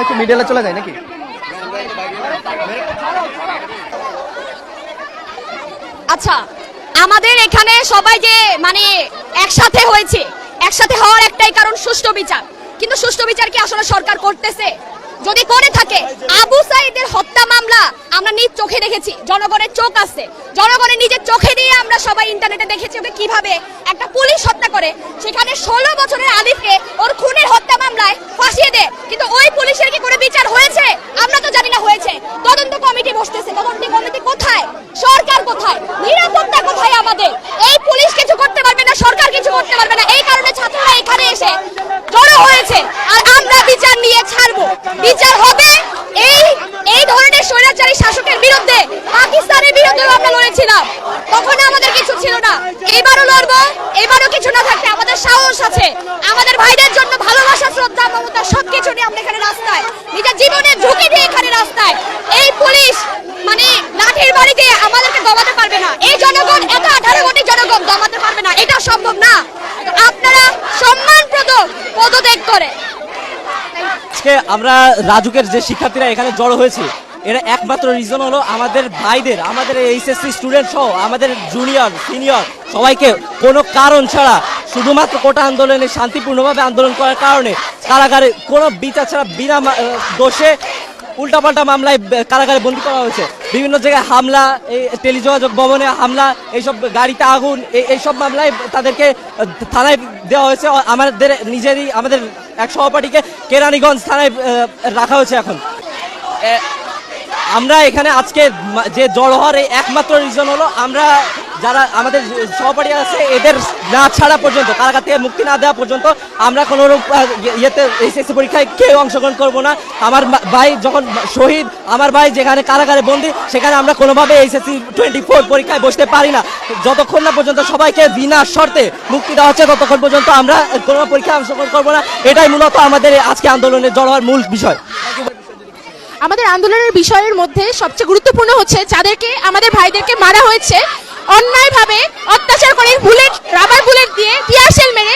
একটু মিডিয়ালে চলে যায় নাকি? আচ্ছা আমাদের এখানে সবাই যে মানে একসাথে হয়েছে, একসাথে হওয়ার একটাই কারণ সুষ্ঠু বিচার। কিন্তু সুষ্ঠু বিচার কি আসলে সরকার করতেছে? যদি করে থাকে, আবু সাইদের হত্যা মামলা আমরা নিজ চোখে দেখেছি, জনগণের চোখ আছে। জনগণের নিজের চোখে দিয়ে আমরা সবাই ইন্টারনেটে দেখেছি ওকে কীভাবে একটা পুলিশ হত্যা করে। সেখানে ষোলো বছরের আলিফকে ওর খুনের হত্যা মামলায় ফাঁসিয়ে দেয়। কিন্তু ওই পুলিশের কি করে বিচার হয়েছে? আমরা তো জানি না হয়েছে। তদন্ত কমিটি বসতেছে। তদন্ত কমিটি কোথায়? সরকার কোথায়? নিরাপত্তা কোথায় আমাদের? এই পুলিশ কিছু করতে পারবে না, সরকার কিছু করতে পারবে না। এই কারণে ছাত্ররা এখানে এসে জড়ো হয়েছে আর আমরা বিচার নিয়ে ছাড়বো বিচার হবে। এই এই ধরনের স্বৈরাচারী শাসকের বিরুদ্ধে পাকিস্তানের বিরুদ্ধেও আমরা লড়েছিলাম। তখন আমাদের কিছু ছিল না। এবারও লড়বো এবারও কিছু না থাকতে আমাদের সাহস আছে। আমাদের ভাইদের জন্য ভালোবাসা, শ্রদ্ধা, মমতা সবকিছু নিয়ে আমরা এখানে রাস্তায়, নিজের জীবনের ঝুঁকি দিয়ে এখানে রাস্তায়। এই পুলিশ মানে লাঠির বাড়িতে আমাদেরকে দমাতে পারবে না। এই জনগণ এত আঠারো কোটি জনগণ দমাতে পারবে না এটা সম্ভব না তো আপনারা সম্মানপ্রদ পদত্যাগ করে আজকে আমরা রাজুকের যে শিক্ষার্থীরা এখানে জড়ো হয়েছে, এর একমাত্র রিজন হলো আমাদের ভাইদের, আমাদের এইচএসসি স্টুডেন্ট সহ আমাদের জুনিয়র সিনিয়র সবাইকে কোনো কারণ ছাড়া শুধুমাত্র কোটা আন্দোলনে শান্তিপূর্ণভাবে আন্দোলন করার কারণে কারাগারে কোনো বিচার ছাড়া বিনা দোষে উল্টাপাল্টা মামলায় কারাগারে বন্দী করা হয়েছে। বিভিন্ন জায়গায় হামলা, এই টেলিযোগাযোগ ভবনে হামলা, এইসব গাড়িতে আগুন, এই- এইসব মামলায় তাদেরকে থানায় দেওয়া হয়েছে। আমাদের নিজেরই, আমাদের এক সহপাঠীকে কেরানীগঞ্জ থানায় রাখা হয়েছে এখন। আমরা এখানে আজকে যে জড়ো হওয়ার এই একমাত্র রিজন হলো আমরা যারা আমাদের সহপাঠী আছে, এদের না ছাড়া পর্যন্ত, কারাগার থেকে মুক্তি না দেওয়া পর্যন্ত আমরা কোনো ইয়েতে এসএসসি পরীক্ষায় কেউ অংশগ্রহণ করব না। আমার ভাই যখন শহীদ, আমার ভাই যেখানে কারাগারে বন্দি, সেখানে আমরা কোনোভাবে এইচএসসি টোয়েন্টি ফোর পরীক্ষায় বসতে পারি না। যতক্ষণ না পর্যন্ত সবাইকে বিনা শর্তে মুক্তি দেওয়া হচ্ছে, ততক্ষণ পর্যন্ত আমরা কোনো পরীক্ষায় অংশগ্রহণ করব না। এটাই মূলত আমাদের আজকে আন্দোলনে জড়ো হওয়ার মূল বিষয়। আমাদের আন্দোলনের বিষয়ের মধ্যে সবচেয়ে গুরুত্বপূর্ণ হচ্ছে যাদেরকে, আমাদের ভাইদেরকে মারা হয়েছে, অন্যায়ভাবে অত্যাচার করে বুলেট, রাবার বুলেট দিয়ে টিয়ারশেল মেরে